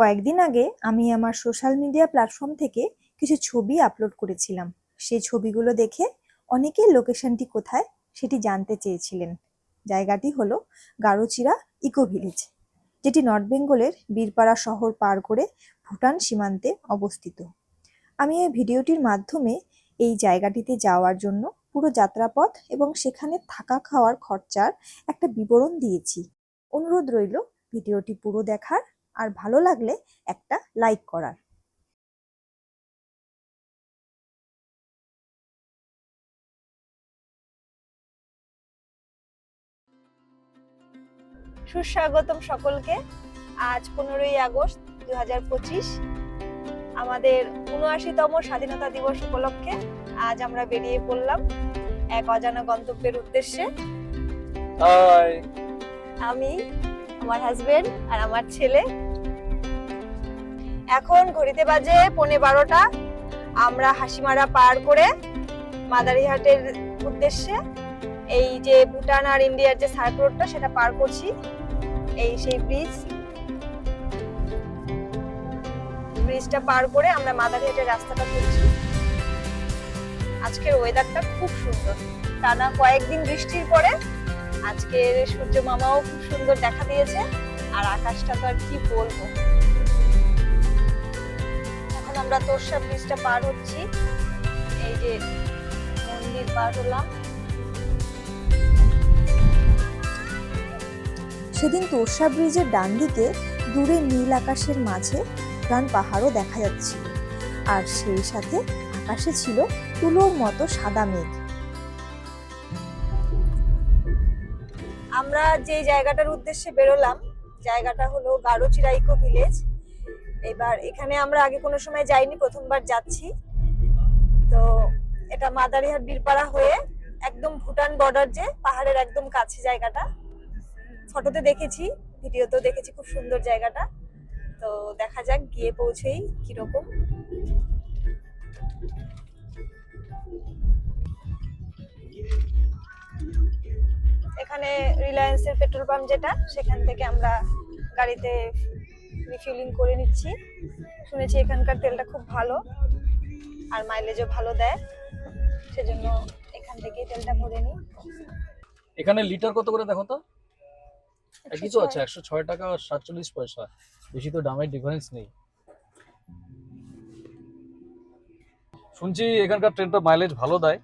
কয়েকদিন আগে আমি আমার সোশ্যাল মিডিয়া প্ল্যাটফর্ম থেকে কিছু ছবি আপলোড করেছিলাম। সেই ছবিগুলো দেখে অনেকেই লোকেশনটি কোথায় সেটি জানতে চেয়েছিলেন। জায়গাটি হলো গারোচিরা ইকো ভিলেজ যেটি নর্থ বেঙ্গলের বীরপাড়া শহর পার করে ভুটান সীমান্তে অবস্থিত। আমি এই ভিডিওটির মাধ্যমে এই জায়গাটিতে যাওয়ার জন্য পুরো যাত্রাপথ এবং সেখানে থাকা খাওয়ার খরচার একটা বিবরণ দিয়েছি। অনুরোধ রইল ভিডিওটি পুরো দেখার। আর ভালো লাগলে একটা লাইক করার। সুস্বাগতম সকলকে। আজ পনেরোই আগস্ট দুই হাজার পঁচিশ আমাদের উনআশিতম স্বাধীনতা দিবস উপলক্ষে আজ আমরা বেরিয়ে পড়লাম এক অজানা গন্তব্যের উদ্দেশ্যে। আমি আমার হাজবেন্ড আর আমার ছেলে এখন ঘড়িতে বাজে পৌনে বারোটা। আমরা হাসিমারা পার করে মাদারিহাটের উদ্দেশ্যে এই যে ভুটান আর ইন্ডিয়ার যে সার্ক রোডটা সেটা পার করছি। এই সেই ব্রিজ ব্রিজটা পার করে আমরা মাদারিহাটের রাস্তাটা ধরছি আজকের ওয়েদারটা খুব সুন্দর। টানা কয়েকদিন বৃষ্টির পরে আজকের সূর্য মামাও খুব সুন্দর দেখা দিয়েছে। আর আকাশটা তো আর কি বলব। আমরা তোরসা ব্রিজটা পার হচ্ছি। এই যে মন্দির পার হলাম। সেদিন তোরসা ব্রিজের ডান দিকে দূরে নীল আকাশের মাঝে প্রাণ পাহাড়ও দেখা যাচ্ছিল। আর সেই সাথে আকাশে ছিল তুলোর মতো সাদা মেঘ। আমরা যে জায়গাটার উদ্দেশ্যে বেরোলাম জায়গাটা হলো গারোচিরা ইকো ভিলেজ। এবার এখানে আমরা আগে কোনো সময় যাইনি, প্রথমবার যাচ্ছি। তো এটা মাদারিহাট বীরপাড়া হয়ে একদম ভুটান বর্ডার যে, পাহাড়ের একদম কাছে জায়গাটা। ফটোতে দেখেছি ভিডিওতেও দেখেছি, খুব সুন্দর জায়গাটা। তো দেখা যাক, গিয়ে পৌঁছেই কীরকম। এখানে রিলায়েন্সের পেট্রোল পাম্প যেটা, সেখান থেকে আমরা গাড়িতে রিফিলিং করে নিচ্ছি। শুনেছি এখানকার তেলটা খুব ভালো আর মাইলেজও ভালো দেয়। সেজন্য এখান থেকেই তেলটা ভরে নিই। এখানে লিটার কত করে দেখো তো? তো আছে একশো ছয় টাকা আর সাতচল্লিশ পয়সা। বেশি তো দামের ডিফারেন্স নেই। শুনছি এখানকার ট্রেনটা মাইলেজ ভালো দেয়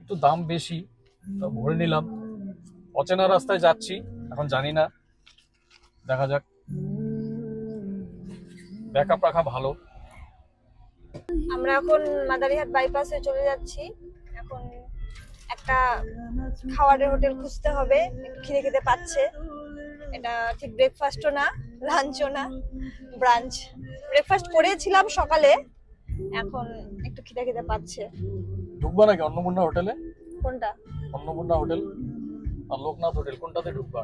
একটু দাম বেশি তা ভরে নিলাম। অচেনা রাস্তায় যাচ্ছি এখন জানি না। দেখা যাক। ব্যাকআপ রাখা ভালো। আমরা এখন মাদারিহাট বাইপাসে চলে যাচ্ছি। এখন একটা খাওয়ারের হোটেল খুঁজতে হবে। খিদে খেতে পাচ্ছে। এটা ঠিক ব্রেকফাস্টও না লাঞ্চও না ব্রাঞ্চ ব্রেকফাস্ট করেছিলাম সকালে এখন একটু খিদে খেতে পাচ্ছে। ঢুকবা নাকি অন্নপূর্ণা হোটেলে? কোনটা? অন্নপূর্ণা হোটেল। আর লোকনাথ হোটেল কোনটাতে ঢুকবা?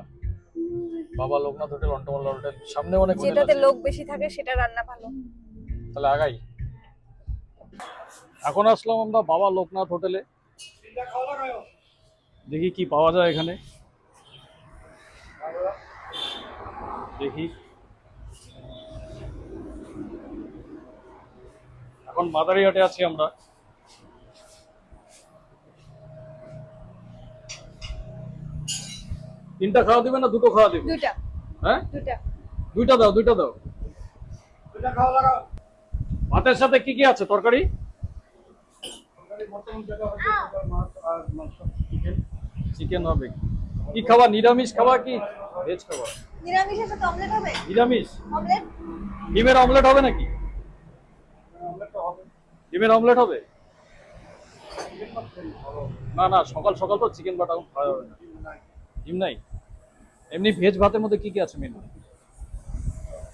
বাবা লোকনাথ হোটেল অন্নপূর্ণা হোটেল সামনে অনেক যেটাতে লোক বেশি থাকে সেটা রান্না ভালো। তাহলে আগাই। এখন আসলাম আমরা বাবা লোকনাথ হোটেলে। দেখি কি পাওয়া যায় এখানে। দেখি। এখন মাদারিহাটে আছি আমরা। তিনটা খাওয়া দিবে না দুটো খাওয়া দিবে? হ্যাঁ? দুইটা দুইটা দাও দুইটা দাও। ভাতের সাথে কি কি আছে? তরকারি? চিকেন হবে। কি খাওয়া? নিরামিষ খাওয়া কি? ভেজ অমলেট হবে? নিরামিষ? অমলেট ডিমের অমলেট হবে নাকি? ডিমের অমলেট হবে? না না সকাল সকাল তো চিকেন বাটা খাওয়া যাবে না। ডিম নাই? এমনি ভেজ ভাতের মধ্যে কি কি আছে মেনু?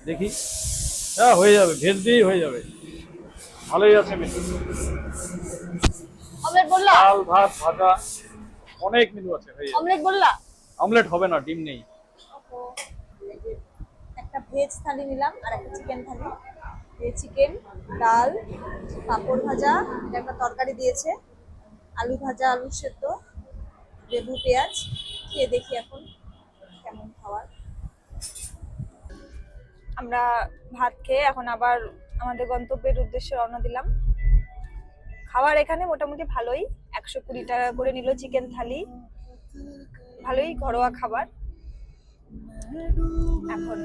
দেখি। হ্যাঁ হয়ে যাবে ভেজ দিয়েই হয়ে যাবে। ভালোই আছে মেনু। অমলেট বললা? ডাল ভাত ভাজা অনেক মেনু আছে হয়ে যাবে। অমলেট বললা? অমলেট হবে না ডিম নেই। একটা ভেজ থালি নিলাম আর একটা চিকেন থালি। চিকেন ডাল পাঁপড় ভাজা এটা একটা তরকারি দিয়েছে। আলু ভাজা আলু সেদ্ধ লেবু পেঁয়াজ খেয়ে দেখি এখন কেমন খাওয়ার আমরা ভাত খেয়ে এখন আবার আমাদের গন্তব্যের উদ্দেশ্যে রওনা দিলাম। খাবার এখানে মোটামুটি ভালোই। একশো কুড়ি টাকা করে নিল চিকেন থালি। ভালোই ঘরোয়া খাবার। এখন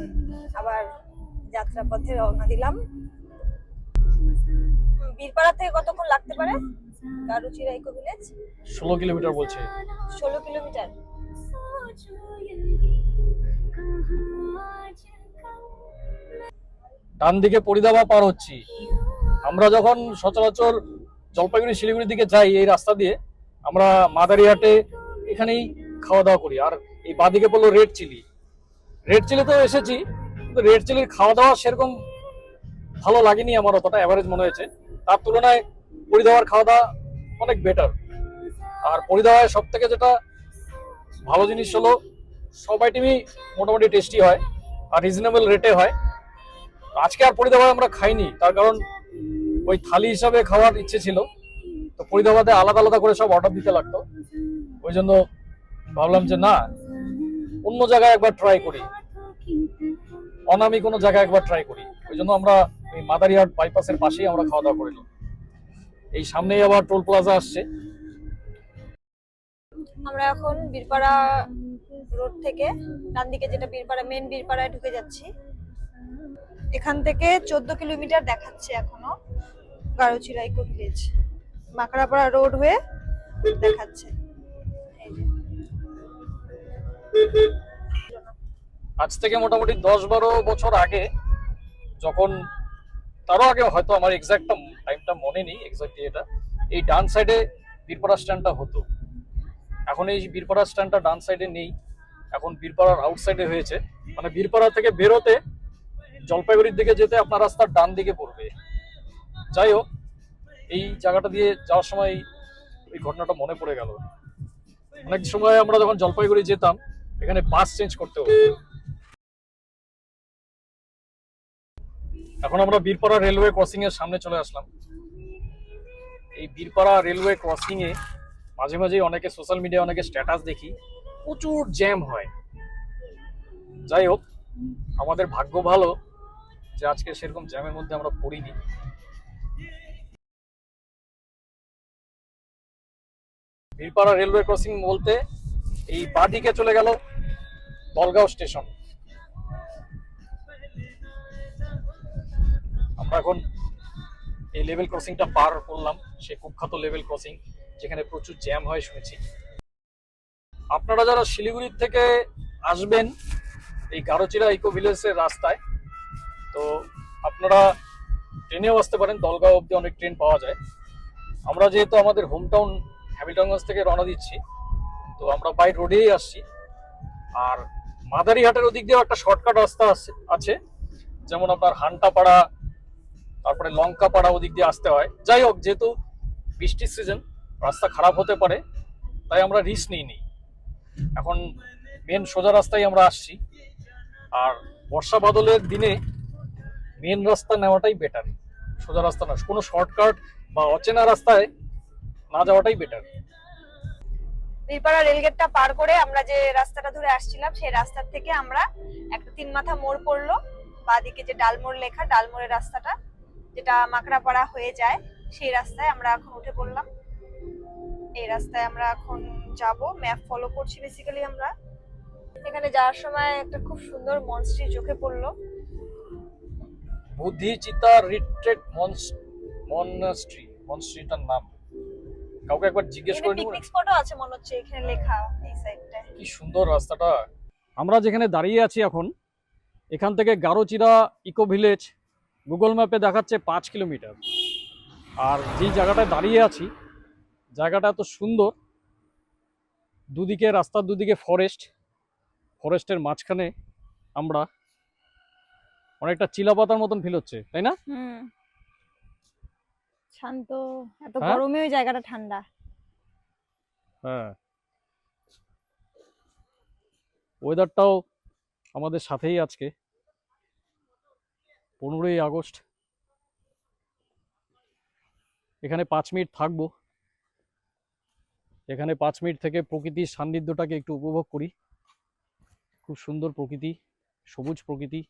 আবার যাত্রা পথে রওনা দিলাম। বীরপাড়া থেকে কতক্ষণ লাগতে পারে? Garuchira eco village? ষোলো কিলোমিটার বলছে। ষোলো কিলোমিটার। ডান দিকে পরিদাবা পার হচ্ছি। আমরা যখন সচরাচর জলপাইগুড়ি, শিলিগুড়ির দিকে যাই এই রাস্তা দিয়ে, আমরা মাদারিহাটে এখানেই খাওয়া দাওয়া করি। আর এই বাদিকে পড়ল রেড চিলি। রেড চিলিতেও এসেছি, কিন্তু রেড চিলির খাওয়া দাওয়া সেরকম ভালো লাগেনি আমার অতটা অ্যাভারেজ মনে হয়েছে। তার তুলনায় পরিদাবার খাওয়া দাওয়া অনেক বেটার আর পরিদাবায় সব থেকে যেটা ভালো জিনিস হলো সব আইটেমই মোটামুটি টেস্টি হয়, আর রিজনেবল রেটে হয়। আজকে আর পরিদাবাদ আমরা খাইনি, তার কারণ ওই থালি হিসাবে খাওয়ার ইচ্ছে ছিল। তো পরিদাবাদে আলাদা আলাদা করে সব অর্ডার দিতে লাগতো। ওই জন্য ভাবলাম যে না, অন্য জায়গায় একবার ট্রাই করি। অনামি কোনো জায়গায় একবার ট্রাই করি। ওই জন্য আমরা এই মাদারিহাট বাইপাসের পাশেই আমরা খাওয়া দাওয়া করিলাম এই সামনেই আবার টোল প্লাজা আসছে। আমরা এখন বীরপাড়া রোড থেকে ডান দিকে যেটা বীরপাড়া মেন বীরপাড়ায় ঢুকে যাচ্ছি। এখান থেকে চোদ্দ কিলোমিটার দেখাচ্ছে এখনও Garochira eco village Makrapara road হয়ে দেখাচ্ছে। আজ থেকে মোটামুটি দশ বারো বছর আগে যখন, তারও আগে হয়তো আমার এক্সাক্ট টাইমটা মনে নেই এক্সাক্টলি এটা এই ডান সাইডে বীরপাড়া স্ট্যান্ডটা হতো। এখন এই বীরপাড়া স্ট্যান্ডটা ডান সাইডে নেই, এখন বীরপাড়ার আউট সাইডে হয়েছে। মানে বীরপাড়া থেকে বেরোতে জলপাইগুড়ির দিকে যেতে আপনার রাস্তার ডান দিকে পড়বে। যাই হোক, এই জায়গাটা দিয়ে যাওয়ার সময় এই ঘটনাটা মনে পড়ে গেল। অনেক সময় আমরা যখন জলপাইগুড়ি যেতাম, এখানে বাস চেঞ্জ করতে হতো। এখন আমরা বীরপাড়া রেলওয়ে ক্রসিং এর সামনে চলে আসলাম। এই বীরপাড়া রেলওয়ে ক্রসিং এ মাঝে মাঝে অনেকে সোশ্যাল মিডিয়া অনেকে স্ট্যাটাস দেখি, প্রচুর জ্যাম হয়। যাই হোক, আমাদের ভাগ্য ভালো যে আজকে সেরকম জ্যামের মধ্যে আমরা পড়িনি। বীরপাড়া রেলওয়ে ক্রসিং বলতে এই বাদিকে চলে গেল বলগাঁও স্টেশন। আমরা এখন এই লেভেল ক্রসিংটা পার করলাম সেই কুখ্যাত লেভেল ক্রসিং, যেখানে প্রচুর জ্যাম হয় শুনেছি। আপনারা যারা শিলিগুড়ির থেকে আসবেন, এই গারোচিরা ইকো ভিলেজের রাস্তায় তো আপনারা ট্রেনেও আসতে পারেন, দলগাঁও অব্দি অনেক ট্রেন পাওয়া যায়। আমরা যেহেতু আমাদের হোম টাউন হ্যামিলটনগঞ্জ থেকে রওনা দিচ্ছি, তো আমরা বাই রোডেই আসছি। আর মাদারিহাটের ওদিক দিয়েও একটা শর্টকাট রাস্তা আছে যেমন আপনার হান্টাপাড়া, তারপরে লঙ্কাপাড়া ওদিক দিয়ে আসতে হয়। যাই হোক, যেহেতু বৃষ্টির সিজন রাস্তা খারাপ হতে পারে, তাই আমরা রিস্ক নিইনি। এখন মেন সোজা রাস্তায় আমরা আসছি। আর বর্ষা বাদলের দিনে মেন রাস্তা নেওয়াটাই বেটার সোজা রাস্তা না কোনো শর্টকাট বা অচেনা রাস্তায় না যাওয়াটাই বেটার বীরপাড়া রেলগেটটা পার করে আমরা যে রাস্তাটা ধরে আসছিলাম, সেই রাস্তার থেকে আমরা একটা তিন মাথা মোড় পড়ল। বাদিকে যে ডালমোড় লেখা, ডালমোড়ের রাস্তাটা, যেটা মাকড়াপাড়া হয়ে যায়, সেই রাস্তায় আমরা এখন উঠে পড়লাম। এই রাস্তায় আমরা এখন যাব ম্যাপ ফলো করছি বেসিক্যালি আমরা। এখানে যাওয়ার সময় একটা খুব সুন্দর মনস্ট্রি চোখে পড়ল। বুদ্ধি চিতা রিট্রেট মনস্ট্রি মনস্ট্রিটার নাম। কাউকে একবার জিজ্ঞেস করে নিব পিকনিক স্পটও আছে মনে হচ্ছে এখানে লেখা এই সাইডটায় কি সুন্দর রাস্তাটা। আমরা যেখানে দাঁড়িয়ে আছি এখন এখান থেকে গারোচিরা ইকো ভিলেজ গুগল ম্যাপে দেখাচ্ছে পাঁচ কিলোমিটার। আর যেই জায়গাটায় দাঁড়িয়ে আছি জায়গাটা এত সুন্দর। দুদিকে রাস্তার দুদিকে ফরেস্ট ফরেস্টের মাঝখানে আমরা অনেকটা চিলাপাতার মতন ফিল হচ্ছে তাই না? শান্ত এত হ্যাঁ? গরমে ওই জায়গাটা ঠান্ডা। হ্যাঁ। ওয়েদারটাও আমাদের সাথেই আজকে। পনেরোই আগস্ট। এখানে পাঁচ মিনিট থাকব। এখানে পাঁচ মিনিট থেকে প্রকৃতির সান্নিধ্যটাকে একটু উপভোগ করি। খুব সুন্দর প্রকৃতি সবুজ প্রকৃতি।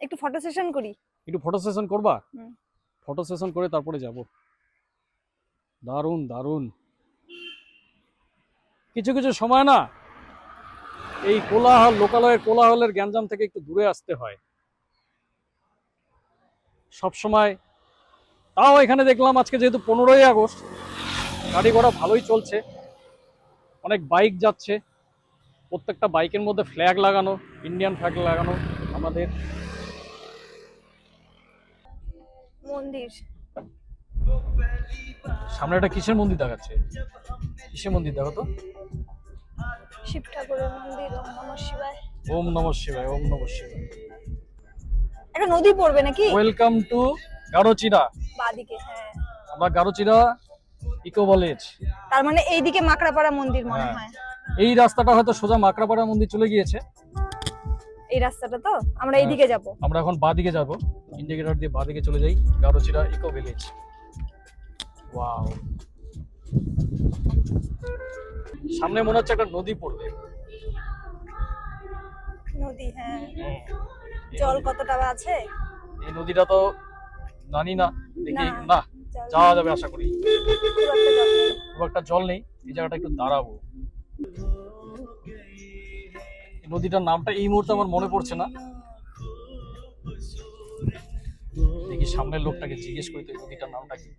একটু ফটো সেশন করি। একটু ফটো সেশন করবা? ফটো সেশন করে তারপরে যাব। দারুণ দারুণ। কিছু কিছু সময় না এই কোলাহল লোকালয়ের কোলাহলের গ্যাঞ্জাম থেকে একটু দূরে আসতে হয়। সব সময় তাও এখানে দেখলাম আজকে যেহেতু পনেরোই আগস্ট গাড়ি ঘোড়া ভালোই চলছে। অনেক বাইক যাচ্ছে। প্রত্যেকটা বাইকের মধ্যে ফ্ল্যাগ লাগানো ইন্ডিয়ান ফ্ল্যাগ লাগানো আমাদের। মন্দির। সামনে একটা কিসের মন্দির দেখাচ্ছে? কিসের মন্দির দেখো তো। শিব ঠাকুরের মন্দির ওম নমঃ শিবায়। ওম নম শিবায় ওম নম শিবায়। একটা নদী পড়বে নাকি? Welcome to Garochira. বাদিকে হ্যাঁ। আমরা গারোচিরা ইকো কলেজ। তার মানে এইদিকে মাকড়াপাড়া মন্দির মনে হ্যাঁ। হয়। এই রাস্তাটা হয়তো সোজা মাকড়াপাড়া মন্দির চলে গিয়েছে। এই রাস্তাটা তো? আমরা হ্যাঁ। এইদিকে যাব। আমরা এখন বাদিকে যাব। ইন্ডিকেটর দিয়ে বাদিকে চলে যাই। গারোচিরা ইকো ভিলেজ ওয়াও সামনে মনে হচ্ছে একটা নদী পড়বে। নদী হ্যাঁ। জল কতটা আছে? এই নদীটা তো জানি না। দেখি। না। যাওয়া যাবে আশা করি। খুব একটা জল নেই। এই জায়গাটা একটু দাঁড়াবো। নদীটার নামটা এই মুহূর্তে আমার মনে পড়ছে না দেখি সামনের লোকটাকে জিজ্ঞেস করি তো এই নদীটার নামটা কি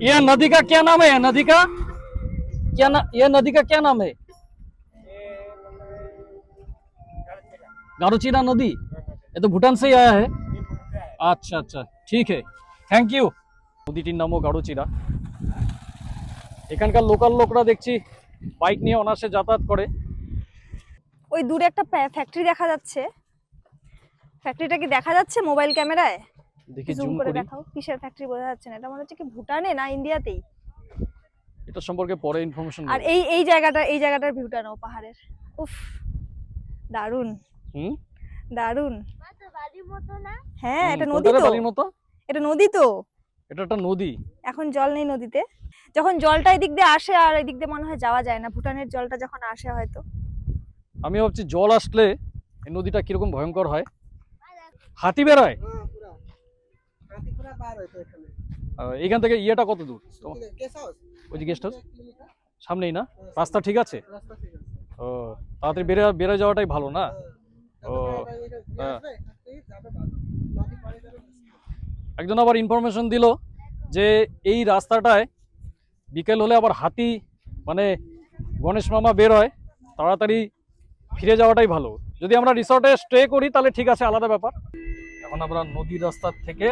ये नदी का क्या नाम है ये नदी का क्या ना ये नदी का क्या नाम है गारोचीरा नदी ये तो भूटान से ही आया है আচ্ছা আচ্ছা ঠিক है থ্যাংক ইউ নদীটির নামও গাড়োচিরা এখানকার লোকাল লোকরা দেখছি বাইক নিয়ে অনায়াসে যাতায়াত করে। ওই দূরে একটা ফ্যাক্টরি দেখা যাচ্ছে। ফ্যাক্টরিটা কি দেখা যাচ্ছে মোবাইল ক্যামেরায় দেখি জুম করে দেখাও কিসের ফ্যাক্টরি বোঝা যাচ্ছে না। এটা মনে হচ্ছে কি ভুটানে না ইন্ডিয়াতেই এটা সম্পর্কে পরে ইনফরমেশন আর এই এই জায়গাটা এই জায়গাটার ভিউটা নাও পাহাড়ের। উফ দারুণ হুম? দারুণ হ্যাঁ এটা নদী তো। এটা নদী তো। এটা একটা নদী। এখন জল নেই নদীতে। যখন জলটা এদিক দিয়ে আসে আর এদিক দিয়ে মনে হয় যাওয়া যায় না ভুটানের জলটা যখন আসে হয়তো। আমি ভাবছি জল আসলে এই নদীটা কীরকম ভয়ঙ্কর হয়। হাতি বেরোয়? হাতি পুরা বার হইতো এখানে। থেকে ইয়েটা কত দূর? তোমার- গেস্ট হাউস ওই যে গেস্ট হাউস সামনেই না? রাস্তা ঠিক আছে? রাস্তা ঠিক আছে। ও তাড়াতাড়ি বেড়ে বেড়ে যাওয়াটাই ভালো না? ও, হ্যাঁ। একজন আবার ইনফরমেশন দিল যে এই রাস্তাটায় বিকেল হলে আবার হাতি মানে গণেশ মামা বের হয় তাড়াতাড়ি ফিরে যাওয়াটাই ভালো। যদি আমরা রিসর্টে স্টে করি তাহলে ঠিক আছে আলাদা ব্যাপার। এখন আমরা নদীর রাস্তার থেকে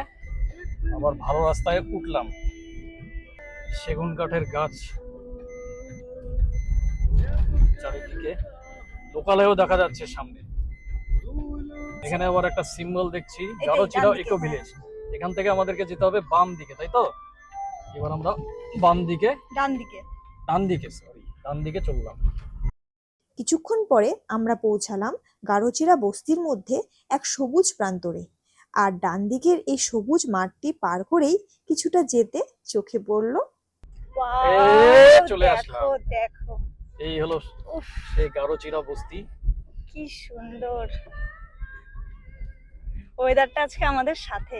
আবার ভালো রাস্তায় উঠলাম। সেগুন কাঠের গাছ চারিদিকে। লোকালয়েও দেখা যাচ্ছে সামনে। এখানে আবার একটা সিম্বল দেখছি এই যে গারোচিরা ইকো ভিলেজ এখান থেকে আমাদেরকে যেতে হবে বাম দিকে তাই তো? এবার আমরা বাম দিকে ডান দিকে। ডান দিকে সরি ডান দিকে চললাম। কিছুক্ষণ পরে আমরা পৌঁছালাম গারোচিরা বস্তির মধ্যে এক সবুজ প্রান্তরে। আর ডান দিকের এই সবুজ মাঠটি পার করেই কিছুটা যেতে চোখে পড়ল। চলে দেখো আসলাম। দেখো। এই হলো সেই গারোচিরা বস্তি। কি সুন্দর। ওয়েদারটা আজকে আমাদের সাথে।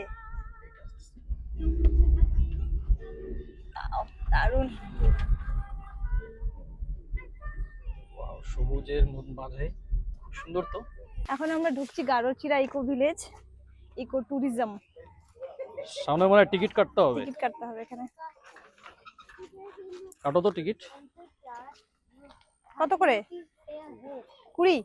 দারুণ। সবুজের মাঝে খুব সুন্দর তো। এখন আমরা ঢুকছি Garochira eco village eco tourism. সামনে মানে টিকিট কাটতে হবে। টিকিট কাটতে হবে এখানে। কাটো তো টিকিট। কত করে? কুড়ি?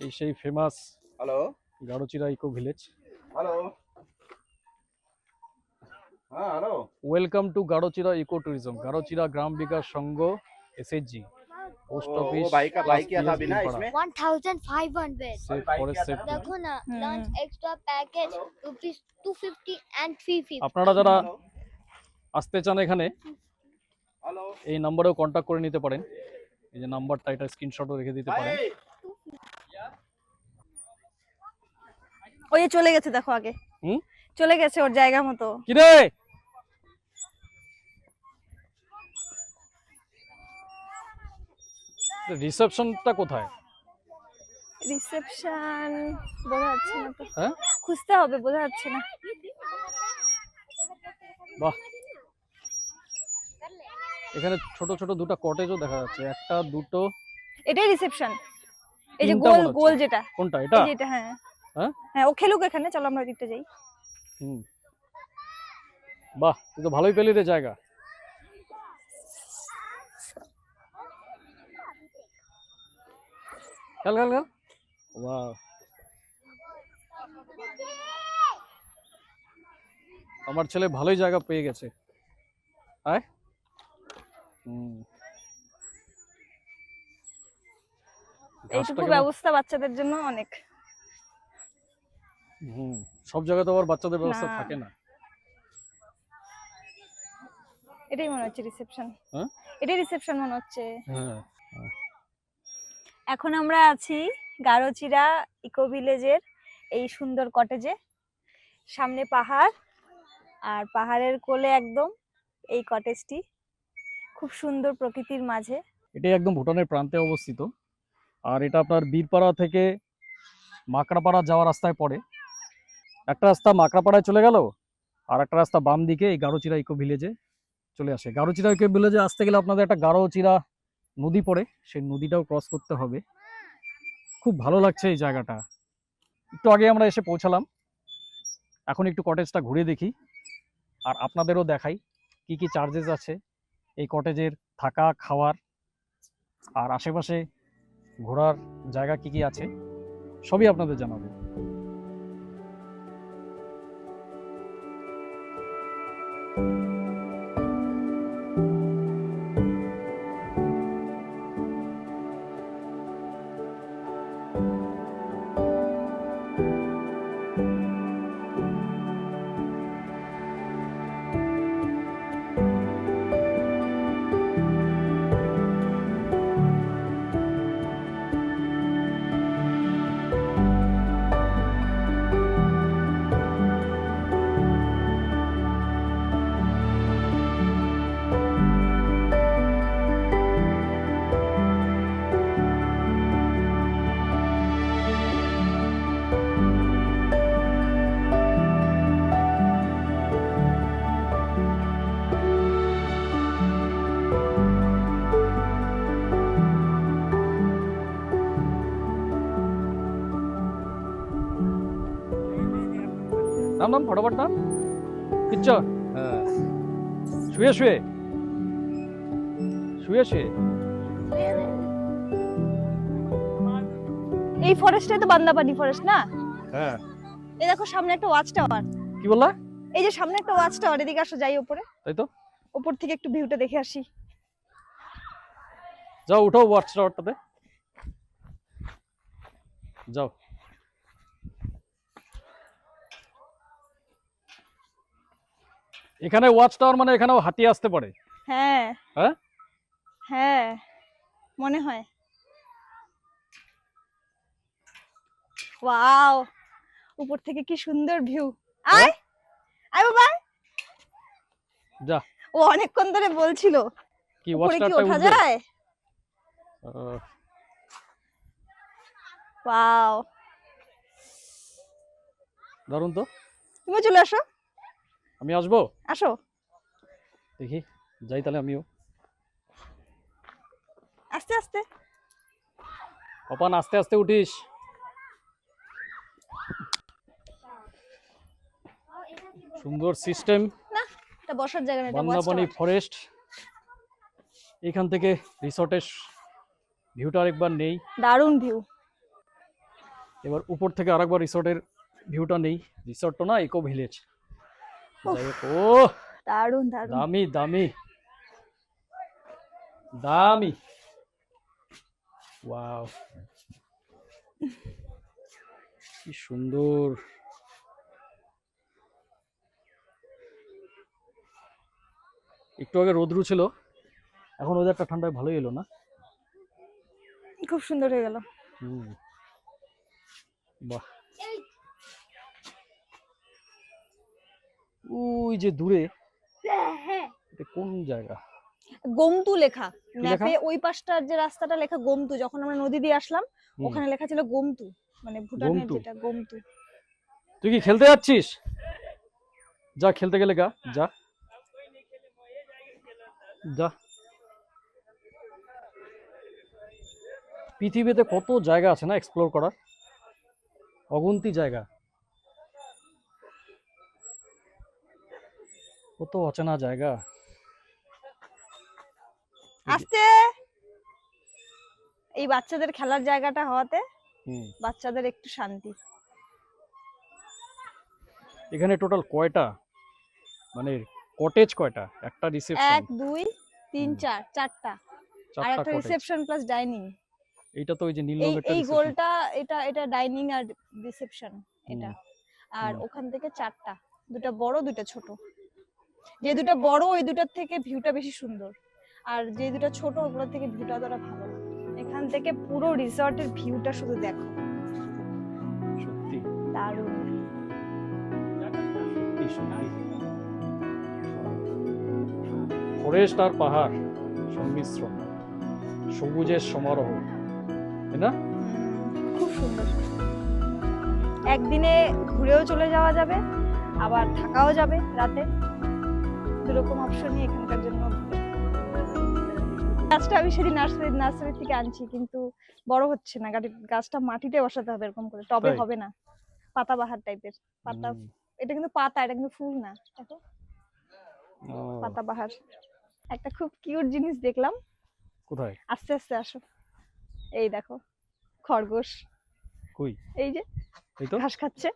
এই সেই famous hello Garochira eco village hello হ্যাঁ hello welcome to Garochira eco tourism Garochira Gram Vikas Sangh SHG post वो- ऑफिस वो भाई का- भाई क्या था अभी ना इसमें? 1500 से फॉरेस्ट सेफ्टी देखो ना हम्म। Lunch extra package rupees 250 and 350 আপনারা যারা আসতে চান এখানে হ্যালো এই নাম্বারেও কন্ট্যাক্ট করে নিতে পারেন এই যে নাম্বারটা এটা স্ক্রিনশটও রেখে দিতে পারেন ওই চলে গেছে দেখো আগে। হুম? চলে গেছে ওর জায়গা মতো। রিসেপশনটা কোথায়? রিসেপশন বোঝা যাচ্ছে না তো। হ্যাঁ? খুঁজতে হবে বোঝা যাচ্ছে না। বাহ। এখানে ছোট ছোট দুটো কটেজও দেখা যাচ্ছে একটা দুটো। এটাই রিসেপশন। এই যে গোল গোল যেটা। কোনটা? এটা? এটা হ্যাঁ। হ্যাঁ? হ্যাঁ ও খেলুক এখানে চলো আমরা ওদিকটা যাই। হুম। বাহ তুই তো ভালোই পেলি রে জায়গা। খেল খেল খেল। বাহ। আমার ছেলে ভালোই জায়গা পেয়ে গেছে। আয়। হুম। এইটুকু ব্যবস্থা বাচ্চাদের জন্য অনেক। হুম সব জায়গায় তো আবার বাচ্চাদের ব্যবস্থা থাকে না। এটাই মনে হচ্ছে রিসেপশন হ্যাঁ? এটাই রিসেপশন মনে হচ্ছে। হ্যাঁ। এখন আমরা আছি গারোচিরা ইকো ভিলেজের এই সুন্দর কটেজে। সামনে পাহাড় আর পাহাড়ের কোলে একদম এই কটেজটি। খুব সুন্দর প্রকৃতির মাঝে। এটাই একদম ভুটানের প্রান্তে অবস্থিত। আর এটা আপনার বীরপাড়া থেকে মাকড়াপাড়া যাওয়ার রাস্তায় পড়ে। একটা রাস্তা মাকড়াপাড়ায় চলে গেল, আর একটা রাস্তা বাম দিকে এই গারোচিরা ইকো ভিলেজে চলে আসে। গারোচিরা ইকো ভিলেজে আসতে গেলে আপনাদের একটা গারোচিরা নদী পড়ে, সেই নদীটাও ক্রস করতে হবে। খুব ভালো লাগছে এই জায়গাটা। একটু আগে আমরা এসে পৌঁছালাম। এখন একটু কটেজটা ঘুরে দেখি, আর আপনাদেরও দেখাই কি কি চার্জেস আছে এই কটেজের থাকা, খাওয়ার, আর আশেপাশে ঘোরার জায়গা কি কি আছে, সবই আপনাদের জানাব। নাম নাম ফটাফট নাম কিচ্ছ হ্যাঁ শুয়ে শুয়ে। শুয়ে শুয়ে। এই ফরেস্টটাই তো বান্দাপানি ফরেস্ট না? হ্যাঁ। এই দেখো সামনে একটা ওয়াচ টাওয়ার কি বললা? এই যে সামনে একটা ওয়াচ টাওয়ার এদিকে আসো যাই উপরে। তাই তো? উপর থেকে একটু ভিউটা দেখে আসি। যাও উঠো ওয়াচ টাওয়ারটাতে যাও। এখানে ওয়াচ টাওয়ার মানে এখানেও হাতি আসতে পারে। হ্যাঁ। হ্যাঁ? হ্যাঁ মনে হয়। ওয়াও উপর থেকে কি সুন্দর ভিউ আয় আয় বাবা। যা। ও অনেকক্ষণ ধরে বলছিল কি ওয়াচ টাওয়ারটা ওঠা যায়? ওয়াও। দারুণ তো। তুমি চলে আসো। আমি আসব? আসো। দেখি যাই তাহলে আমিও। আস্তে আস্তে। অপান আস্তে আস্তে উঠিস। সুন্দর সিস্টেম। এটা বসার জায়গা না এটা tower। ফরেস্ট এখান থেকে রিসর্টের ভিউটা আরেকবার নেই। দারুণ ভিউ এবার উপর থেকে আরেকবার রিসর্টের ভিউটা নেই। রিসর্ট তো না ইকো ভিলেজ ও দামি দামি। দামি। ওয়াও। কি সুন্দর। একটু আগে রোদ্রু ছিল এখন ওয়েদারটা ঠান্ডায় ভালোই এলো না? খুব সুন্দর হয়ে গেল। হুম। বাহ। ওই যে দূরে এটা কোন জায়গা? গোমতু লেখা। ম্যাপে ওই পাশটার যে রাস্তাটা লেখা গোমতু যখন আমরা নদী দিয়ে আসলাম ওখানে লেখা ছিল গোমতু মানে ভুটানের যেটা গোমতু। তুই কি খেলতে যাচ্ছিস? যা খেলতে গেলে গা যা। যা। পৃথিবীতে কত জায়গা আছে না এক্সপ্লোর করার? অগুন্তি জায়গা। কত অচেনা জায়গা। আস্তে এই বাচ্চাদের খেলার জায়গাটা হওয়াতে বাচ্চাদের একটু শান্তি। এখানে টোটাল কয়টা? মানে কটেজ কয়টা? একটা রিসেপশন এক দুই তিন হুম। চার চারটা। আর একটা রিসেপশন প্লাস ডাইনিং এইটা তো ওই যে নীল এই এই গোলটা এটা এটা ডাইনিং আর রিসেপশন এটা। আর ওখান থেকে চারটা। দুটো বড় দুটো ছোট। যে দুটো বড় ওই দুটার থেকে ভিউটা বেশি সুন্দর। আর যে দুটো ছোট ওগুলোর থেকে ভিউটা অতটা ভালো না। এখান থেকে পুরো রিসর্টের ভিউটা শুধু দেখো। সত্যি। দারুণ। ফরেস্ট আর পাহাড় সংমিশ্রণ সবুজের সমারোহ। তাই না? খুব সুন্দর। একদিনে ঘুরেও চলে যাওয়া যাবে আবার থাকাও যাবে রাতে। দুরকম অপশনই এখানকার জন্য। গাছটা আমি সেদিন নার্সারি নার্সারি থেকে আনছি কিন্তু বড় হচ্ছে না। গাছটা মাটিতে বসাতে হবে এরকম করে। টবে হবে না। পাতাবাহার টাইপের পাতা এটা কিন্তু পাতা এটা কিন্তু ফুল না। দেখো। পাতাবাহার একটা খুব কিউট জিনিস দেখলাম। কোথায়? আস্তে আস্তে আসো। এই দেখো খরগোশ। কই? এই যে এই তো। ঘাস খাচ্ছে।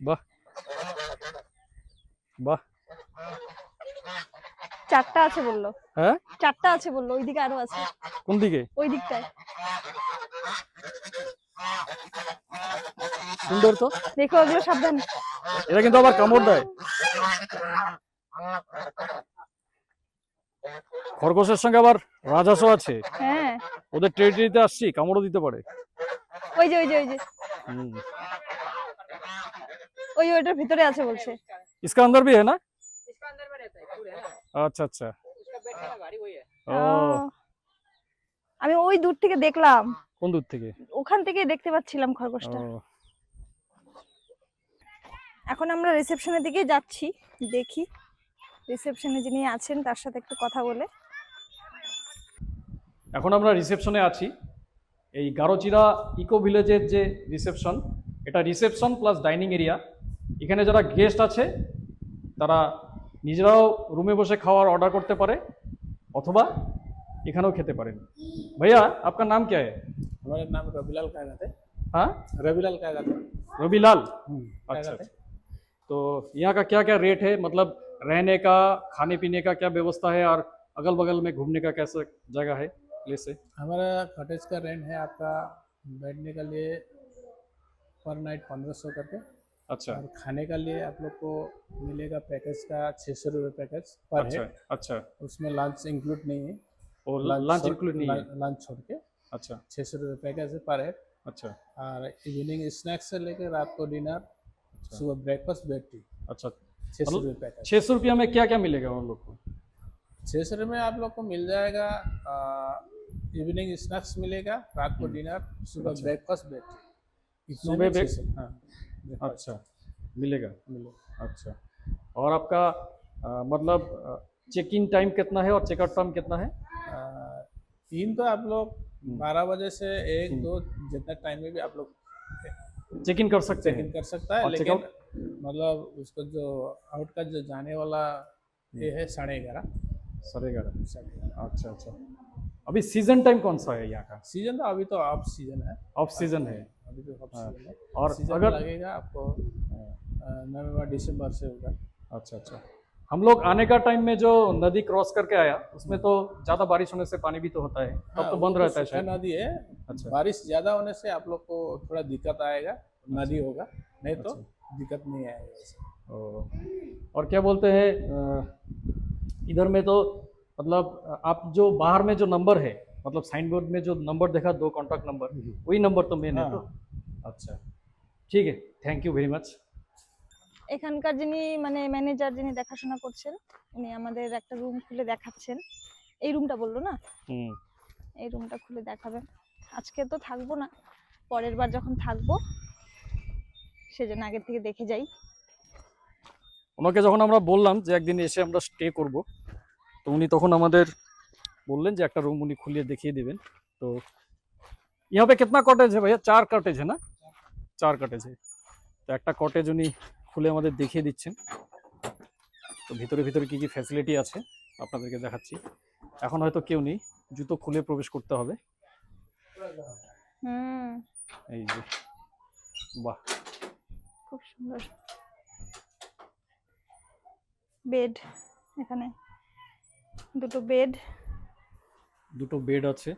বাহ। বাহ। চারটা আছে বলল। হ্যাঁ? চারটা আছে বলল ওইদিকে আরও আছে। কোন দিকে? ওই দিকটায় সুন্দর তো। দেখো ওগুলো সাবধান। এরা কিন্তু আবার কামড় দেয়। খরগোশের সঙ্গে আবার রাজহাঁসও আছে। হ্যাঁ। ওদের টেরিটরিতে আসছি কামড়ও দিতে পারে। ওই যে ওই যে ওই যে। ওই ওইটার ভিতরে আছে বলছে। ইসকান্দার আন্দর ভি হ্যাঁ না? আচ্ছা আচ্ছা। ও। আমি ওই দূর থেকে দেখলাম। কোন দূর থেকে? ওখান থেকে দেখতে পাচ্ছিলাম খরগোশটা। এখন আমরা রিসেপশনের দিকে যাচ্ছি দেখি। রিসেপশনে যিনি আছেন তার সাথে একটু কথা বলে। এখন আমরা রিসেপশনে আছি। এই গারোচিরা ইকো ভিলেজের যে রিসেপশন এটা রিসেপশন প্লাস ডাইনিং এরিয়া এখানে যারা গেস্ট আছে তারা নিজেরাও রুমে বসে খাওয়ার অর্ডার করতে পারে অথবা এখানেও খেতে পারেন भैया आपका नाम क्या है हमारा नाम रविलाल कागत है हाँ रविलाल कागत है रवि लाल क्या अच्छा कहते अच्छा। तो यहाँ का क्या क्या रेट है मतलब रहने का खाने पीने का क्या व्यवस्था है और अगल बगल में घूमने का कैसा जगह है प्लेस है हमारा कॉटेज का रेंट है आपका बैठने के लिए पर नाइट पंद्रह सौ करके अच्छा। और खाने का लिए आप लोग को मिलेगा पैकेज का छः सौ रुपये पैकेज पर अच्छा हेड अच्छा। उसमें लंच इंक्लूड नहीं है। और लंच इंक्लूड नहीं है? लंच छोड़ के अच्छा। छः सौ रुपये पैकेज है पर हेड अच्छा। और इवनिंग स्नैक्स से लेकर रात को डिनर सुबह ब्रेकफास्ट बेड टी अच्छा। छः सौ मतलब- रुपये पैकेज छह सौ रुपया में क्या क्या मिलेगा उन लोग को? छः सौ रुपये में आप लोग को मिल जाएगा इवनिंग स्नैक्स मिलेगा रात को डिनर सुबह अच्छा। ब्रेकफास्ट बेड टी सुबह हाँ। अच्छा मिलेगा मिलेगा। अच्छा। और आपका अ, मतलब चेक इन टाइम कितना है और चेकआउट टाइम कितना है? आ, तीन तो आप लोग हम्म। बारह बजे से एक दो जितना टाइम में भी आप लोग चेक इन कर सकते हैं। कर सकता है लेकिन मतलब उसको जो आउट का जो जाने वाला ये है साढ़े ग्यारह। साढ़े ग्यारह। साढ़े ग्यारह। अच्छा अच्छा। अभी सीज़न टाइम कौन सा है यहाँ का? सीज़न तो अभी तो ऑफ़ सीज़न है। ऑफ़ सीज़न है। अभी तो हाँ। है। और अगर लगेगा आपको अ, नवंबर दिसंबर से होगा। अच्छा अच्छा। हम लोग आने का टाइम में जो नदी क्रॉस करके आया उसमें तो ज़्यादा बारिश होने से पानी भी तो होता है। तब हाँ, तो बंद रहता है शायद। नदी है। अच्छा। बारिश ज़्यादा होने से आप लोग को थोड़ा दिक्कत आएगा नदी होगा। नहीं तो अच्छा। दिक्कत नहीं आएगा और क्या बोलते हैं इधर में तो मतलब आप जो बाहर में जो नंबर है मतलब साइन बोर्ड में जो नंबर देखा दो कॉन्टैक्ट नंबर वही नंबर तो मेन है तो अच्छा ठीक है थैंक यू वेरी मच এখানকার যিনি মানে ম্যানেজার যিনি দেখাশোনা করছেন উনি আমাদের একটা রুম খুলে দেখাচ্ছেন এই রুমটা বললো না হুম এই রুমটা খুলে দেখাবেন আজকে তো থাকবো না পরের বার যখন থাকবো সেজন্য আগের থেকে দেখে যাই ওনাকে যখন আমরা বললাম যে একদিন এসে আমরা স্টে করব তো উনি তখন আমাদের বললেন যে একটা রুম উনি খুলিয়ে দেখিয়ে দেবেন তো यहाँ पे कितना कॉटेज है भैया चार कॉटेज है ना চার কটেজ তো একটা কটেজ উনি খুলে আমাদের দেখিয়ে দিচ্ছেন তো ভিতরে ভিতরে কি কি ফ্যাসিলিটি আছে আপনাদেরকে দেখাচ্ছি এখন হয়তো কেউ নেই জুতো খুলে প্রবেশ করতে হবে হুম এই যে বাহ খুব সুন্দর বেড এখানে দুটো বেড দুটো বেড আছে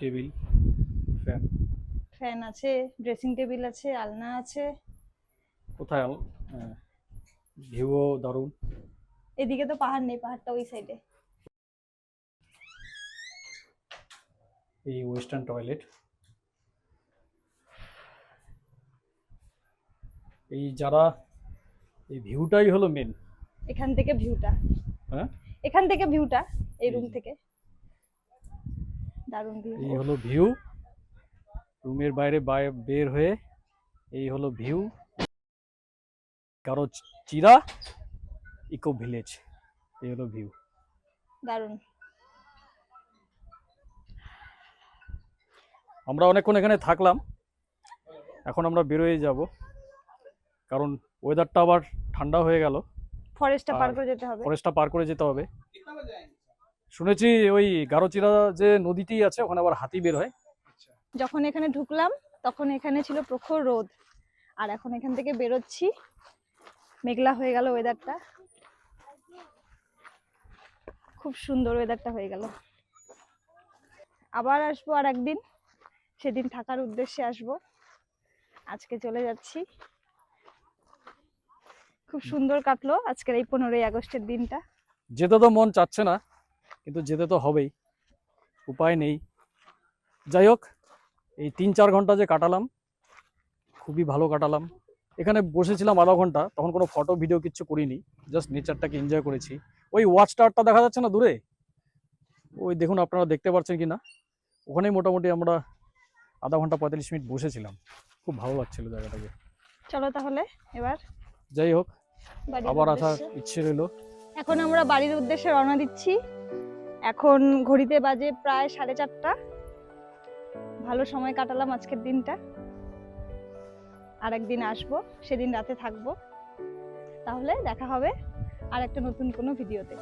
টেবিল ফ্যান ফ্যান আছে ড্রেসিং টেবিল আছে আলনা আছে। কোথায় ভিউও দারুণ। এদিকে তো পাহাড় নেই পাহাড়টা ওই সাইডে এই ওয়েস্টার্ন টয়লেট এই যারা এই ভিউটাই হলো মেন এখান থেকে ভিউটা হ্যাঁ? এখান থেকে ভিউটা এই রুম থেকে। দারুণ ভিউ এই হলো ভিউ রুমের বাইরে বাই- বের হয়ে এই হলো ভিউ কারও চিরা ইকো ভিলেজ এই হলো ভিউ দারুণ। আমরা অনেকক্ষণ এখানে থাকলাম। এখন আমরা বেরোয় যাব। কারণ ওয়েদারটা আবার ঠান্ডা হয়ে গেল। ফরেস্টটা পার করে যেতে হবে। ফরেস্টটা পার করে যেতে হবে। শুনেছি ওই গারোচিরা যে নদীটি আছে ওখানে আবার হাতি বের হয়। যখন এখানে ঢুকলাম তখন এখানে ছিল প্রখর রোদ। আর এখন এখান থেকে বেরোচ্ছি। মেঘলা হয়ে গেল ওয়েদারটা খুব সুন্দর ওয়েদারটা হয়ে গেল। আবার আসব আর একদিন সেদিন থাকার উদ্দেশ্যে আসব। আজকে চলে যাচ্ছি। খুব সুন্দর কাটলো আজকের এই পনেরোই আগস্টের দিনটা। যেতে তো মন চাচ্ছে না কিন্তু যেতে তো হবেই উপায় নেই। যাই হোক এই তিন চার ঘণ্টা যে কাটালাম খুবই ভালো কাটালাম। এখানে বসেছিলাম আধা ঘণ্টা তখন কোনো ফটো ভিডিও কিচ্ছু করিনি জাস্ট নেচারটাকে এনজয় করেছি। ওই ওয়াচ টাওয়ারটা দেখা যাচ্ছে না দূরে? ওই দেখুন আপনারা দেখতে পাচ্ছেন কি না ওখানেই মোটামুটি আমরা আধা ঘণ্টা পঁয়তাল্লিশ মিনিট বসেছিলাম। খুব ভালো লাগছিল জায়গাটাকে। চলো তাহলে এবার? যাই হোক আবার আসার ইচ্ছে রইল। এখন আমরা বাড়ির উদ্দেশ্যে রওনা দিচ্ছি। এখন ঘড়িতে বাজে প্রায় সাড়ে চারটা। ভালো সময় কাটালাম আজকের দিনটা। আর একদিন আসব সেদিন রাতে থাকব। তাহলে দেখা হবে আর একটা নতুন কোনো ভিডিওতে।